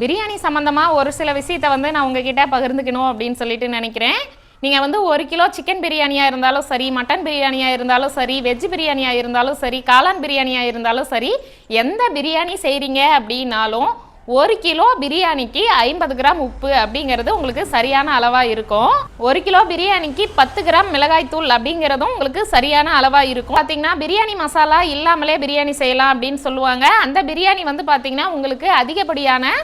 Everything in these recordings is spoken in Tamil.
பிரியாணி சம்மந்தமாக ஒரு சில விஷயத்தை வந்து நான் உங்ககிட்ட பகிர்ந்துக்கணும் அப்படின்னு சொல்லிட்டு நினைக்கிறேன். நீங்கள் வந்து ஒரு கிலோ சிக்கன் பிரியாணியாக இருந்தாலும் சரி மட்டன் பிரியாணியாக இருந்தாலும் சரி வெஜ் பிரியாணியாக இருந்தாலும் சரி காளான் பிரியாணியாக இருந்தாலும் சரி எந்த பிரியாணி செய்கிறீங்க அப்படின்னாலும் ஒரு கிலோ பிரியாணிக்கு ஐம்பது கிராம் உப்பு அப்படிங்கிறது உங்களுக்கு சரியான அளவாக இருக்கும். ஒரு கிலோ பிரியாணிக்கு பத்து கிராம் மிளகாய்த்தூள் அப்படிங்கிறதும் உங்களுக்கு சரியான அளவாக இருக்கும். பார்த்தீங்கன்னா பிரியாணி மசாலா இல்லாமலே பிரியாணி செய்யலாம் அப்படின்னு சொல்லுவாங்க. அந்த பிரியாணி வந்து பார்த்தீங்கன்னா உங்களுக்கு அதிகப்படியான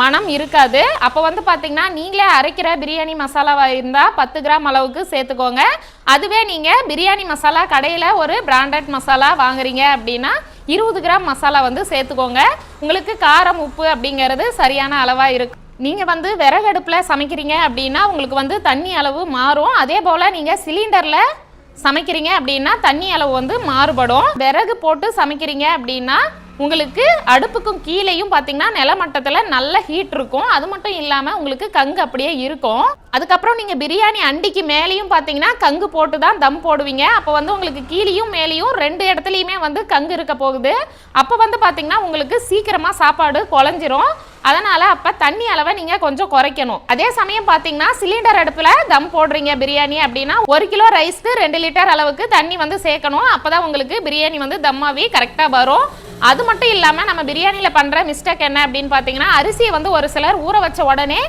மனம் இருக்காது. அப்போ வந்து பார்த்தீங்கன்னா நீங்களே அரைக்கிற பிரியாணி மசாலாவாக இருந்தால் பத்து கிராம் அளவுக்கு சேர்த்துக்கோங்க. அதுவே நீங்கள் பிரியாணி மசாலா கடையில் ஒரு பிராண்டட் மசாலா வாங்குறீங்க அப்படின்னா இருபது கிராம் மசாலா வந்து சேர்த்துக்கோங்க. உங்களுக்கு காரம் உப்பு அப்படிங்கிறது சரியான அளவாக இருக்கும் நீங்கள் வந்து விறகடுப்பில் சமைக்கிறீங்க அப்படின்னா உங்களுக்கு வந்து தண்ணி அளவு மாறும். அதே போல் நீங்கள் சிலிண்டரில் சமைக்கிறீங்க அப்படின்னா தண்ணி அளவு வந்து மாறுபடும். விறகு போட்டு சமைக்கிறீங்க அப்படின்னா உங்களுக்கு அடுப்புக்கும் கீழேயும் பார்த்தீங்கன்னா நிலமட்டத்தில் நல்ல ஹீட் இருக்கும். அது மட்டும் இல்லாமல் உங்களுக்கு கங்கு அப்படியே இருக்கும். அதுக்கப்புறம் நீங்கள் பிரியாணி அண்டிக்கு மேலேயும் பார்த்தீங்கன்னா கங்கு போட்டு தான் தம் போடுவீங்க. அப்போ வந்து உங்களுக்கு கீழேயும் மேலேயும் ரெண்டு இடத்துலையுமே வந்து கங்கு இருக்க போகுது. அப்போ வந்து பார்த்தீங்கன்னா உங்களுக்கு சீக்கிரமாக சாப்பாடு குழஞ்சிரும். அதனால் அப்போ தண்ணி அளவை நீங்கள் கொஞ்சம் குறைக்கணும். அதே சமயம் பார்த்தீங்கன்னா சிலிண்டர் அடுப்பில் தம் போடுறீங்க பிரியாணி அப்படின்னா ஒரு கிலோ ரைஸ்க்கு ரெண்டு லிட்டர் அளவுக்கு தண்ணி வந்து சேர்க்கணும். அப்போ தான் உங்களுக்கு பிரியாணி வந்து தம்மாவே கரெக்டாக வரும். அது மட்டும் இல்லாமல் நம்ம பிரியாணியில் பண்ணுற மிஸ்டேக் என்ன அப்படின்னு பார்த்தீங்கன்னா அரிசியை வந்து ஒரு சிலர் ஊற வச்ச உடனே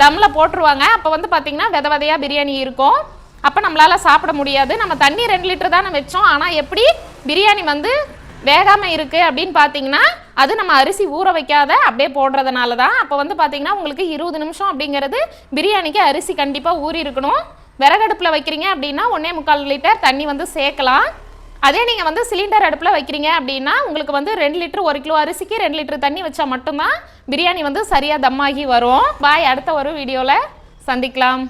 தம்மில் போட்டுருவாங்க. அப்போ வந்து பார்த்தீங்கன்னா வித விதையாக பிரியாணி இருக்கும். அப்போ நம்மளால் சாப்பிட முடியாது. நம்ம தண்ணி ரெண்டு லிட்டர் தானே வச்சோம். ஆனால் எப்படி பிரியாணி வந்து வேகாமல் இருக்குது அப்படின்னு பார்த்தீங்கன்னா அது நம்ம அரிசி ஊற வைக்காத அப்படியே போடுறதுனால தான் அப்போ வந்து பார்த்தீங்கன்னா உங்களுக்கு இருபது நிமிஷம் அப்படிங்கிறது பிரியாணிக்கு அரிசி கண்டிப்பாக ஊறி இருக்கணும். விறகடுப்பில் வைக்கிறீங்க அப்படின்னா ஒன்றே முக்கால் லிட்டர் தண்ணி வந்து சேர்க்கலாம். அதே நீங்கள் வந்து சிலிண்டர் அடுப்பில் வைக்கிறீங்க அப்படின்னா உங்களுக்கு வந்து ரெண்டு லிட்டர் ஒரு கிலோ அரிசிக்கு ரெண்டு லிட்டர் தண்ணி வச்சா மட்டும்தான் பிரியாணி வந்து சரியாக தம்மாகி வரும். பாய் அடுத்த ஒரு வீடியோவில் சந்திக்கலாம்.